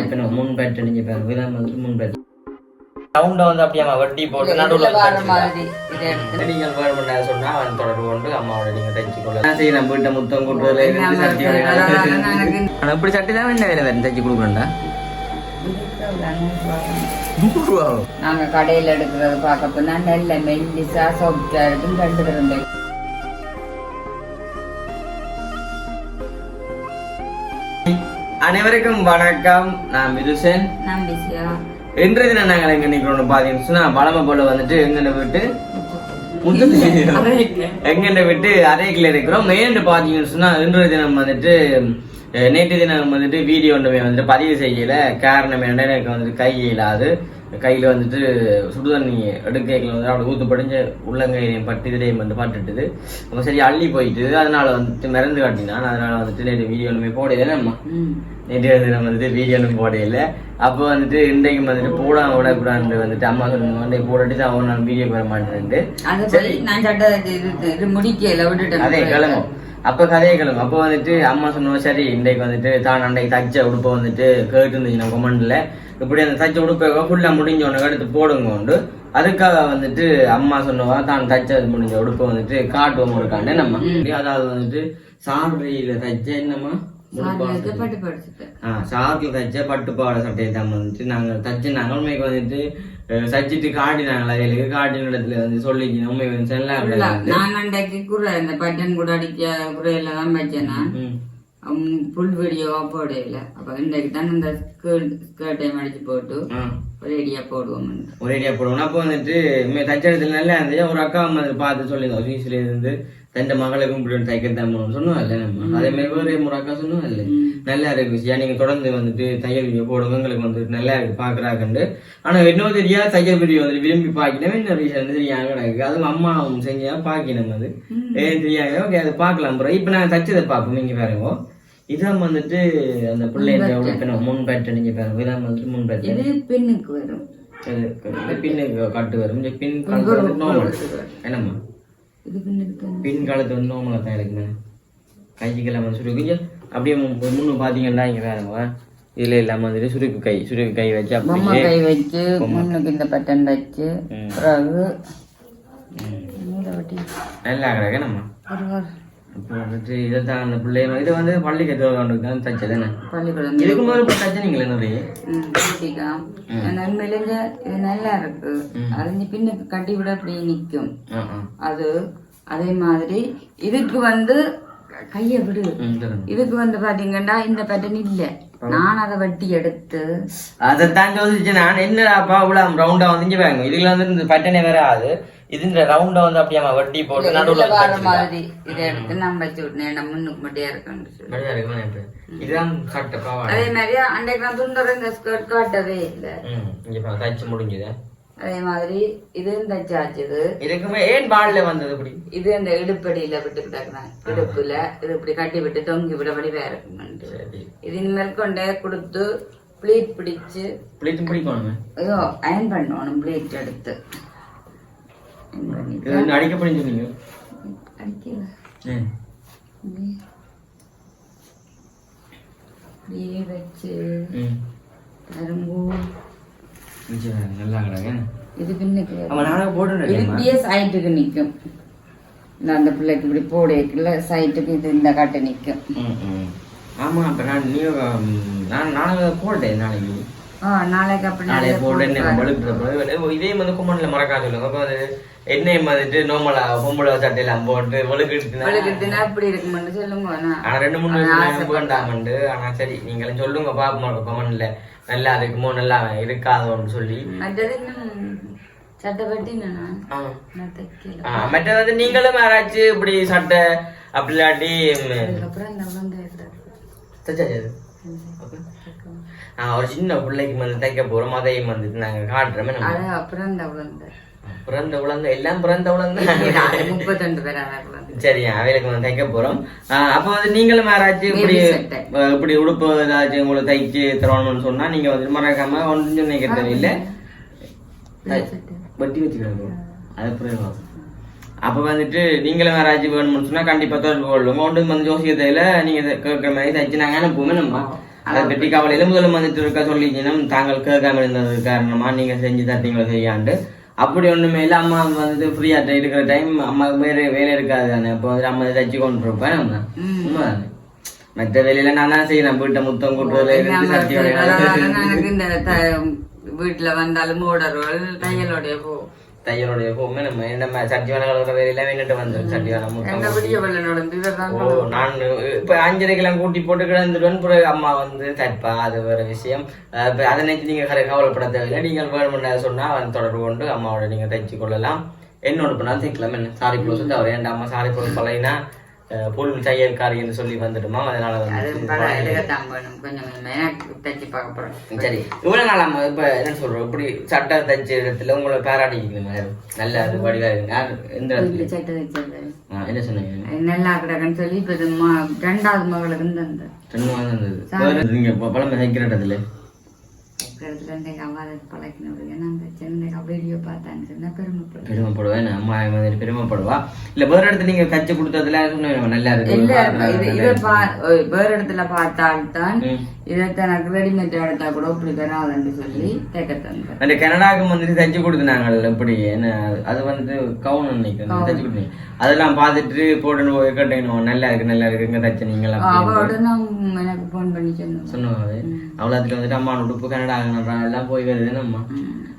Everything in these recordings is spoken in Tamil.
இப்ப நான் முன் பேட் அணிஞ்ச பாருங்க இதான் வந்துட்டு முன் பேட் ரவுண்டா வந்து அப்படியே அம்மா வட்டி போட்டு நடுவுல நீங்கள் வேணும்னு சொன்னா அவன் தொடர்பு கொண்டு அம்மாவோட நீங்க தைச்சு கொள்ள நான் சரி நம்ம வீட்டை முத்தம் கூட்டுறதுல இருந்து சட்டி வரைக்கும். ஆனா இப்படி சட்டி தான் என்ன வேலை வேறு தைச்சு கொடுக்குறேன்டா நாங்க கடையில எடுக்கிறது பார்க்க போனா நெல்ல மெல்லிசா சொப்டா இருக்கும் ரெண்டு தரம் அனைவருக்கும் வணக்கம். நான் மிதுசன் நான் பிஸியா இன்றைய தினம் நாங்கள் எங்க நிக்கிறோம் பாத்தீங்கன்னு சொன்னா பழமை போல வந்துட்டு எங்கன்னு விட்டு? எங்கன்னு விட்டு? அரைக்கில் இருக்கிறோம். மெயின் பாத்தீங்கன்னு சொன்னா இன்றைய தினம் வந்துட்டு நேற்று தினம் வந்துட்டு வீடியோ ஒன்றுமே வந்துட்டு பதிவு செய்யல. காரணம் என்ன எனக்கு வந்துட்டு கை இயலாது. கையில வந்துட்டு சுடுதண்ணி எடுக்கைகள் வந்து அப்படி ஊத்து படிஞ்ச உள்ளங்கையிலையும் பட்டு இதுலையும் வந்து பட்டுட்டுது. அப்ப சரி அள்ளி போயிட்டு அதனால வந்துட்டு மறந்து காட்டினான். அதனால வந்துட்டு நேற்று வீடியோ ஒன்றுமே போடல. நம்ம நேற்று தினம் வந்துட்டு வீடியோ ஒன்றும் போடையில அப்போ வந்துட்டு இன்றைக்கு வந்துட்டு போடாம விடக்கூடாது வந்துட்டு அம்மா சொன்னாங்க. இன்றைக்கு போட்டுட்டு அவன் நான் வீடியோ போட மாட்டேன்ட்டு. அது நான் இது கிளம்பும். அப்ப கதையை கிளம்பும் அப்போ வந்துட்டு அம்மா சொன்னோம் சரி இன்றைக்கு வந்துட்டு தான் அன்றைக்கு தச்ச உடுப்பை வந்துட்டு கேட்டு இருந்துச்சு நான் கொமெண்ட்ல. இப்படி அந்த தச்ச உடுப்பை ஃபுல்லா முடிஞ்ச உடனே எடுத்து போடுங்க உண்டு. அதுக்காக வந்துட்டு அம்மா சொன்னவா தான் தச்சது முடிஞ்ச உடுப்பை வந்துட்டு காட்டுவோம் இருக்காண்டு நம்ம அதாவது வந்துட்டு சாவடியில தச்ச என்னம்மா? சாக்கில் தைச்ச பட்டுப்பாவாடை சட்டையை தான் வந்துட்டு நாங்கள் தச்சு நாங்கள் உண்மைக்கு வந்துட்டு அஹ், தச்சிட்டு காட்டினாங்களா வேலைக்கு காட்டின இடத்துல வந்து சொல்லிக்கணும். உண்மை வந்து செல்லா நான் அன்றைக்கு குறை இந்த பட்டன் கூட அடிக்க குறையில தான் வச்சேன் நான் புல் வீடியோவா போடையில அப்ப இன்றைக்கு தான் இந்த ஸ்கர்ட் ஸ்கர்ட்டையும் அடிச்சு போட்டு ஒரேடியா போடுவோம் ஒரேடியா போடுவோம். அப்போ வந்துட்டு தச்ச இடத்துல நல்லா இருந்துச்சு ஒரு அக்கா அம்மா பார்த்து சொல்லியிருந்தோம் சுவிஸ்ல இருந்து மகளுக்கும் இப்படி ஒன்று தைக்க தான் சொன்னோம் இல்லை. நம்ம அதே மாதிரி வேறு அக்கா சொன்னோம் இல்லை. நல்லா இருக்கு. விஷயா நீங்க தொடர்ந்து வந்துட்டு தையல் வீடியோ போடுங்க உங்களுக்கு வந்துட்டு நல்லா இருக்கு பாக்குறாங்கண்டு ஆனா இன்னொரு தெரியா தையல் வீடியோ வந்துட்டு விரும்பி விஷயம் வந்து தெரியாம கிடக்கு. அதுவும் அம்மாவும் செஞ்சா பாக்கினோம் அது. ஏன் தெரியாங்க ஓகே அதை பார்க்கலாம் ப்ரோ. இப்போ நான் தச்சதை பார்ப்போம் நீங்க பாருங்க. இதான் வந்துட்டு அந்த பிள்ளைங்க உடுக்கணும் முன் பேட் நீங்க பாருங்க. இதான் வந்துட்டு முன் பேட் இது பின்னுக்கு வரும். பின்னுக்கு கட்டு வரும். பின் என்னம்மா. பின் காலத்து வந்து நார்மலாக தான் இருக்குமே கைக்கெல்லாம் வந்து சுருக்கு கொஞ்சம் அப்படியே முன்னு பார்த்தீங்கன்னா இங்கே வேறுங்க இதில் இல்லாமல் வந்துட்டு சுருக்கு கை சுருக்கு கை வச்சு பொம்மை அப்படியே கை வச்சு முன்னுக்கு இந்த பட்டன் வச்சு. பிறகு நல்லா கிடக்கு நம்ம. இதை தான் அந்த இது வந்து பள்ளிக்கு எதுவும் தான் தச்சது என்ன? பள்ளிக்கூடம் இதுக்கு முதல்ல தச்சனீங்களே நிறைய இது நல்லா இருக்கு. அது பின்னுக்கு கட்டி விட அப்படியே ஆ அது அதே மாதிரி இதுக்கு வந்து கைய விடு. இதுக்கு வந்து பாத்தீங்கன்னா இந்த பேட்டர்ன் இல்ல. நான் அதை வட்டி எடுத்து. அதைத்தான் யோசிச்சு நான் என்னடாப்பா இவ்வளோ ரவுண்டா வந்து இங்கே வாங்க இதுல வந்து இந்த பட்டனே வேற ஆகுது. இது இந்த ரவுண்டா வந்து அப்படியே வட்டி போட்டு நடுவில் மாதிரி இதை எடுத்து நான் வச்சு விட்டேன் நம்ம முன்னுக்கு மட்டும் இருக்கணும் இருக்குமா இதுதான் சட்டை பாவாடை. அதே மாதிரி அன்றைக்கு நான் துண்டற இந்த ஸ்கர்ட் காட்டவே இல்லை. இங்க பா தச்சு முடிஞ்சது. அதே மாதிரி இதுவும் தச்சாச்சுது இதுக்குமே ஏன் பால்ல வந்தது இப்படி? இது அந்த இடுப்படியில விட்டு கிடக்குறேன் இடுப்புல இது இப்படி கட்டி விட்டு தொங்கி விடபடி வேற இருக்குமெண்டு சரி. இது இனிமேல் கொண்டே கொடுத்து ப்ளீட் பிடிச்சு பிடிக்கும் பிடிக்கணுமே. ஐயோ அயன் பண்ணணும் ப்ளீட் எடுத்து. Iron பண்ணிட்டு இது வந்து அடிக்க பிடிச்சிருந்தீங்க அடிக்கல. இப்படியே வச்சு கரும்பு நல்லா கிடக்கு. இது பின்னுக்கு வரும். அவன் நானே இது போட்டு இப்படியே சைட்டுக்கு நிக்கும். இந்த அந்த பிள்ளைக்கு இப்படி போடைக்குள்ள சைட்டுக்கு இது இந்த காட்டு நிக்கும். ம் ம். ஆமா அப்ப நான் நீ நான் நானும் போட்டேன் நாளைக்கு. நாளைக்கு அப்படி நாளைக்கு போட்டு போட்டு இதே வந்து கும்மன்ல மறக்காது சொல்லுங்க. அப்போ அது எண்ணெய் வந்துட்டு நோமலா பொம்பளை சட்டையெல்லாம் போட்டு சொல்லுங்க ஆனா ரெண்டு மூணு வேண்டாமண்டு ஆனா சரி நீங்களும் சொல்லுங்க பாப்போம் நல்லா இருக்குமோ நல்லா இருக்காதோன்னு சொல்லி. சட்டை மற்றது வந்து நீங்களும் யாராச்சும் இப்படி சட்டை அப்படி இல்லாட்டி ம், அதுக்கப்புறம் இந்த உலந்தை தச்சாச்சு அது? ஆ, ஒரு சின்ன பிள்ளைக்கு வந்து தைக்க போறோம் அதையும் வந்துட்டு நாங்க காட்டுறோமே நம்ம. இந்த உலந்தை பிறந்த உலந்த எல்லாம் பிறந்த உலந்த முப்பத்தெண்டு பேர் அதான் உலந்தை சரி அவைகளுக்கு வந்து தைக்க போறோம். அப்ப வந்து நீங்களும் யாராச்சும் இப்படி இப்படி உடுப்பு ஏதாச்சும் உங்களுக்கு தைச்சு தரணும்னு சொன்னா நீங்க வந்து மறக்காம ஒன்றும் நினைக்க தேவையில்லை. வட்டி வச்சுக்கிறாங்க அது புரியுமா அப்ப வந்துட்டு நீங்களும் யாராச்சும் வேணும்னு சொன்னா கண்டிப்பா தொடர்பு கொள்ளுங்க. ஒன்று வந்து ஜோசியத்தையில நீங்க இதை கேட்கிற மாதிரி தைச்சு நாங்க அனுப்புவோமே நம்ம. அதை பற்றி கவலையில முதல்ல வந்துட்டு இருக்க சொல்லிங்கன்னா தாங்கள் கேட்காம இருந்தது காரணமா நீங்க செஞ்சு தரீங்களோ செய்யாண்டு. அப்படி ஒண்ணுமே இல்ல அம்மா வந்துட்டு ஃப்ரீயா இருக்கிற டைம் அம்மாவுக்கு வேற வேலை இருக்காது தானே. அப்போ வந்து அம்மா தச்சு கொண்டு இருப்பேன் உண்மைதானே மற்ற வேலையில நான் தான் செய்யறேன் வீட்டை முத்தம் கூட்டுறதுல இருந்து வீட்டுல வந்தாலும் ஓடர்கள் தையலோடைய போ தையலுடைய எப்பவுமே நம்ம நம்ம சட்டி வேலை கலக்கிற சட்டி வேலை எந்த விடிய வெள்ளனோட இவர் தான் ஓ நான் இப்ப அஞ்சரைக்கெல்லாம் கூட்டி போட்டு கிடந்துருவேன் பிறகு அம்மா வந்து தப்பா அது வேற விஷயம். இப்ப அதை நினைச்சு நீங்க கரை கவலைப்பட தேவையில்லை. நீங்கள் வேணும்னு சொன்னா அவன் தொடர்பு கொண்டு அம்மாவோட நீங்க தைச்சு கொள்ளலாம். என்னோட பண்ணாலும் தைக்கலாம் என்ன? சாரி ப்ளவுஸ் தவிர என் அம்மா சாரி ப்ளவுஸ் பழையினா புல் தையல்காரின்னு சொல்லி வந்துடுமா அதனால அது வந்து சரி. இவ்வளவு நாள் அம்மா இப்ப என்ன சொல்றோம்? இப்படி சட்டை தைச்ச இடத்துல உங்களை பாராட்டிக்கணும் நல்ல அது வடிவா இருக்கு எந்த இடத்துல? சட்டை தைச்சது. என்ன சொன்னீங்க? நல்லா கிடக்குன்னு சொல்லி இப்ப ரெண்டாவது மகளுக்கு இந்த ரெண்டு மாதம் இருந்தது வேற நீங்க இப்ப பழமை தைக்கிற இடத்துல? இடத்துல இருந்து அவ்வாறு பழக்கினது ஏன்னா அந்த சின்ன வீடியோ பார்த்தான்னு சொன்னா பெருமைப்படும். பெருமைப்படுவேன் அம்மா மாதிரி பெருமைப்படுவா? இல்ல வேற இடத்துல நீங்க தச்சு கொடுத்ததுல நல்லா இருக்கு. இல்ல இது இருக்கு. இதை பா வேற இடத்துல பார்த்தால்தான். இதை தனக்கு ரெடிமேட் எடுத்தா கூட இப்படி வராதுன்னு சொல்லி தைக்க தந்தேன் அந்த கனடாக்கு வந்துட்டு தச்சு கொடுத்துனாங்க எப்படி? என்ன அது வந்து கவுன் நினைக்கிறேன். தச்சு கொடுத்தீங்க அதெல்லாம் பார்த்துட்டு போட்டு போய் கேட்டீங்க நல்லா இருக்கு நல்லா இருக்கு இங்க தச்சு நீங்களா அவளோட நான் எனக்கு போன் பண்ணி சொன்னேன் சொன்னாங்க. அவ்வளோத்துக்கு வந்துட்டு அம்மா உடுப்பு கனடா எல்லாம் போய் வருதுன்னு அம்மா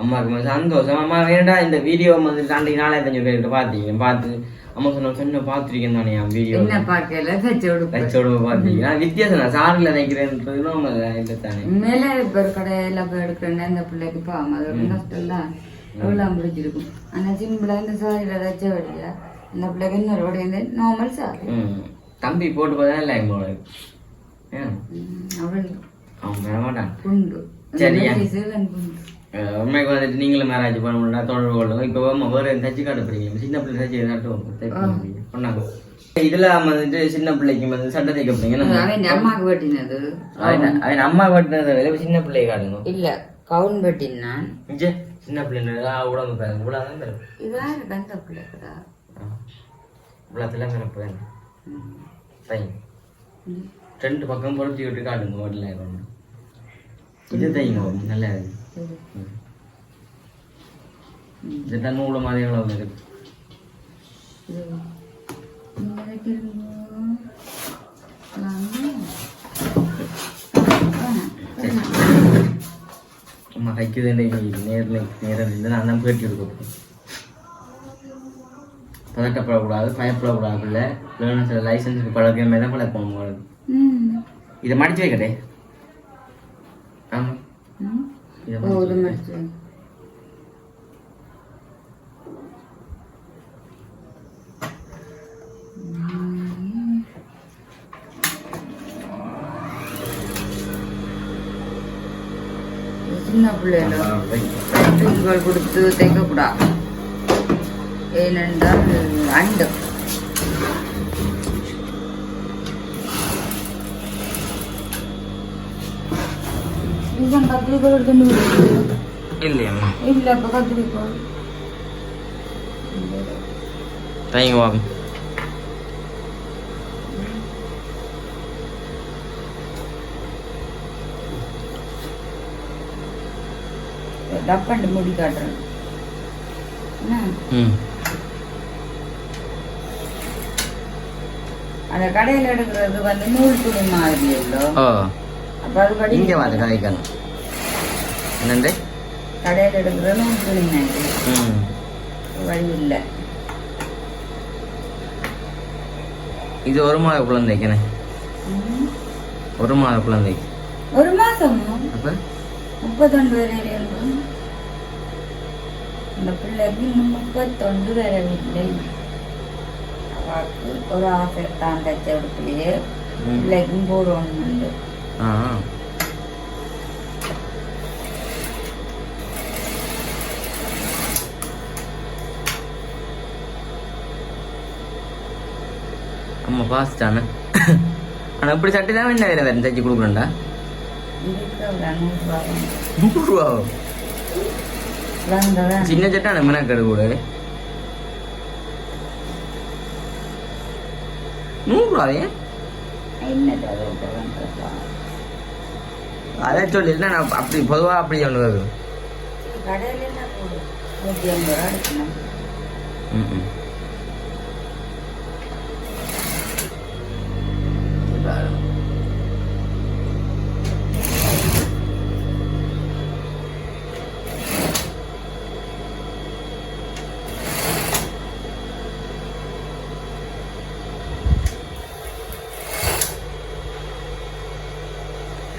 அம்மாவுக்கு வந்து சந்தோஷம். அம்மா வேண்டா இந்த வீடியோ வந்து அன்றைக்கு நாளே தெரிஞ்சு கேட்டு பார்த்தீங்க பார்த்து அம்மா சொன்ன சொன்ன பார்த்துருக்கேன் தானே என் வீடியோ என்ன பார்க்கல தச்சோட பார்த்தீங்க நான் வித்தியாசம் நான் சாரில் தைக்கிறேன்றது நம்ம இல்லை தானே. மேல இப்ப கடையில போய் எடுக்கிறேன்னா இந்த பிள்ளைக்கு பாவம். அது ஒரு கஷ்டம் தான் எவ்வளோ முடிச்சிருக்கும் ஆனா சிம்பிளா இந்த சாரியில தச்ச வழியா இந்த பிள்ளைக்கு இன்னொரு வழி வந்து நார்மல் சாரி. தம்பி போட்டு பார்த்தா இல்லை எங்க ஏன்? அவள் அவன் வர மாட்டான். சரியா. உண்மைக்கு வந்துட்டு நீங்களும் மேரேஜ் பண்ண முடியல தொடர்பு கொள்ளுங்க. இப்போ வேறு தச்சு சின்ன பிள்ளை தச்சு காட்டும் பண்ணாங்க இதுல வந்துட்டு சின்ன பிள்ளைக்கு வந்து சட்டை தைக்க போறீங்க வெட்டினது. அவன் அவன் அம்மா கட்டினதை விட சின்ன பிள்ளையை காட்டுங்க. இல்ல கவுன் வெட்டினான் சின்ன பிள்ளைங்க உடம்பு பாருங்க. இவ்வளோ தான் பிறப்பு இதா இருக்கு அந்த பிள்ளைக்குதா இவ்வளோத்துல பிறப்பு தை ரெண்டு பக்கம் பொருத்தி விட்டு காட்டுங்க ஓட்டல. இது தைங்க நல்லா நூறு மாதிரி எவ்வளோ இருக்கு அம்மா நேரில் நேரில் இருந்து நான் தான் பதட்டப்படக்கூடாது பயப்படக்கூடாது இல்லை லைசன்ஸுக்கு பழக்கமே தான் பழக்கம் உங்களுக்கு இதை மடிச்சு வைக்கட்டே ஆமாம் மடிச்சு வை. சின்ன பிள்ளைகளோ ட்ரிங்குகள் கொடுத்து தைக்கக்கூடாது ஏனென்றால் அண்டு கத்திரிக்கோள் எடுத்துன்னு வருது. இல்லையம்மா இல்ல இப்ப கத்திரிக்கோள் தைங்க வாங்க டப்பண்டு முடி காட்டுறேன்? ம் அந்த கடையில எடுக்கிறது வந்து நூல் துணி மாதிரி இல்லோ ஓ அப்ப அது படி இங்கே வந்து காய்க்கணும் என்னண்டு? கடையில எடுக்கிற நூல் துணி மாதிரி ம். வழி இல்ல இது ஒரு மாத குழந்தைக்குண்ணே ம். ஒரு மாத குழந்தைக்கு. ஒரு மாசமா? அப்போ? வரையிலும் இந்த பிள்ளைக்கு இன்னும் முப்பத்தொண்டு வரவில்லை அவாக்கு ஒரு ஆசை தான் தச்ச உடுப்புலையே. ம். பிள்ளைக்கும் ஆ. அம்மா பாஸ்டானே ஆனால் இப்படி சட்டை தான் என்ன வேறு வேறு தைச்சி கொடுக்குறேன்டா இதுக்கு ஒரு நூறுரூவா. சின்ன சட்டை மெனக்கெடு கூட நூறுரூவாவே என்னது அது? அதை சொல்லி இல்லை நான் அப்படி பொதுவாக அப்படி ஒன்று வரும் ம் ம்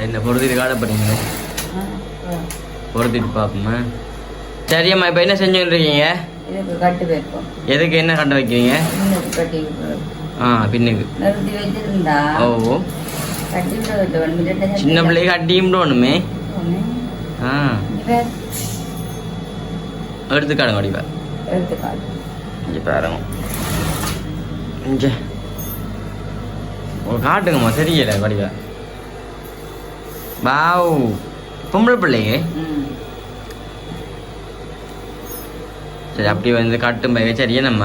என்ன பொறுத்திட்டு ஆ. பொறுத்திட்டு பார்ப்போமா சரியம்மா இப்போ என்ன வைப்போம். எதுக்கு என்ன கட்ட வைக்கிறீங்க? ஆ பின்னுக்கு. ஓ சின்ன பிள்ளைக்கு அட்டியும் ஒண்ணுமே ஆ. எடுத்துக்காடுங்க வடிவா இங்கே பாருங்க. இங்கே. காட்டுங்கம்மா தெரியல வடிவா வாவ். பொம்பளை பிள்ளைங்க ம் சரி அப்படி வந்து காட்டும் சரியா நம்ம?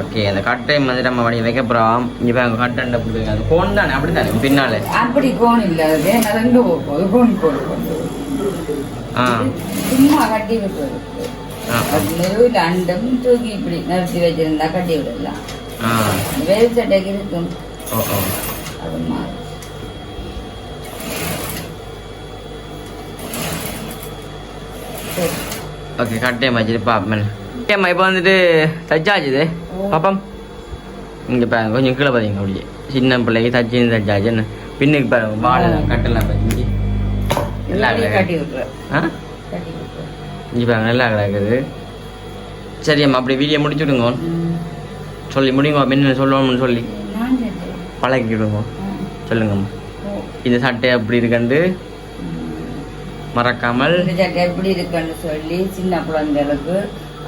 ஓகே அந்த கட்டை வந்து நம்ம வடி வைக்க போகிறோம் இங்கே பாருங்க கட்டை அப்படி அது கோன் தானே? அப்படி தானே பின்னால. அப்படி கோன் இல்லாது நலங்கு போகுது கோன் கொண்டு ஆ. சும்மா கட்டி விட்டுறது நெருவில் அண்டம் தூக்கி இப்படி நிறுத்தி வச்சிருந்தா கட்டி விடலாம். வேல் சட்டைக்கு இருக்கும். அது மாதிரி. ஓகே கட்டையம் வச்சுட்டு பாப்பேன் கட்டையம்மா இப்போ வந்துட்டு தச்சாச்சு இது. பாப்பம். இங்கே பாருங்க கொஞ்சம் கீழே பாருங்க அப்படியே சின்ன பிள்ளைக்கு தச்சு தச்சாச்சு என்ன? பின்னுக்கு பாருங்க வாழை கட்டலாம் பாருங்க நல்லா இப்படி கிடக்கு. கட்டி விட்டுற ஆ? இங்கே பாருங்க நல்லா கிடக்குது. சரி அம்மா அப்படி வீடியோ முடிச்சு விடுங்க. சொல்லி முடியுங்க என்ன சொல்லணும்னு சொல்லி. பழக்கி விடுங்க. சொல்லுங்கம்மா. இந்த சட்டை அப்படி இருக்கண்டு. மறக்காமல் எப்படி இருக்குன்னு சொல்லி சின்ன குழந்தைகளுக்கு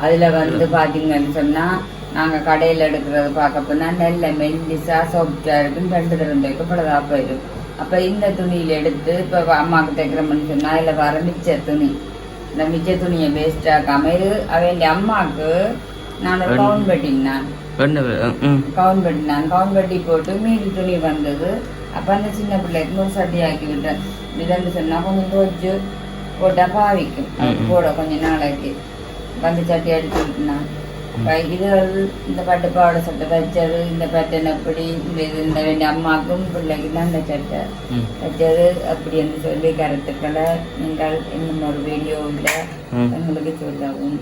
அதுல வந்து பாத்தீங்கன்னு சொன்னா நாங்க கடையில எடுக்கிறது பார்க்க போனா நல்ல மெல்லிசா சாஃப்டா இருக்கும் ரெண்டு தரம் தைக்கப்படதா போயிடும் அப்ப இந்த துணியில எடுத்து இப்ப அம்மாவுக்கு தைக்கிறோம்னு சொன்னா இதுல வர மிச்ச துணி. இந்த மிச்ச துணியை வேஸ்ட் ஆக்காம இது அவன் அம்மாவுக்கு நான் கவுன் ம். கவுன் வெட்டினான் கவுன் வெட்டி போட்டு மீதி துணி வந்தது அப்ப அந்த சின்ன பிள்ளைக்கு ஒரு சட்டி ஆக்கி விட்டேன் இதுன்னு சொன்னா கொஞ்சம் துவச்சு போட்டா பாவிக்கும். போட கொஞ்ச நாளைக்கு வந்து சட்டி அடிச்சு விட்டுனான் இது இந்த பட்டு பாவாடை சட்டை தைச்சது இந்த பேட்டர்ன் அப்படி இந்த இது இந்த வேண்டிய அம்மாக்கும் பிள்ளைக்கும் தான் இந்த சட்டை தைச்சது அப்படி என்று சொல்லி கருத்துக்களை நீங்கள் இன்னும் ஒரு வீடியோவில் ம் எங்களுக்கு சொல்லவும்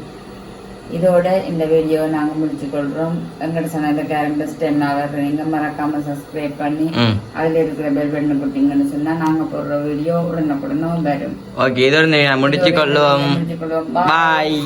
இதோட இந்த வீடியோவை நாங்கள் முடிச்சுக்கொள்கிறோம் எங்களோட சேனலை கேரண்டஸ் டைம் வர்றீங்க மறக்காம சப்ஸ்கிரைப் பண்ணி அதில் இருக்கிற பெல் பட்டனை போட்டிங்கன்னு சொன்னால் நாங்கள் போடுற வீடியோ உடனுக்குடனும் வரும். ஓகே இதோட முடிச்சு கொள்ளுவோம் முடிச்சுக்கொள்வோம். பாய்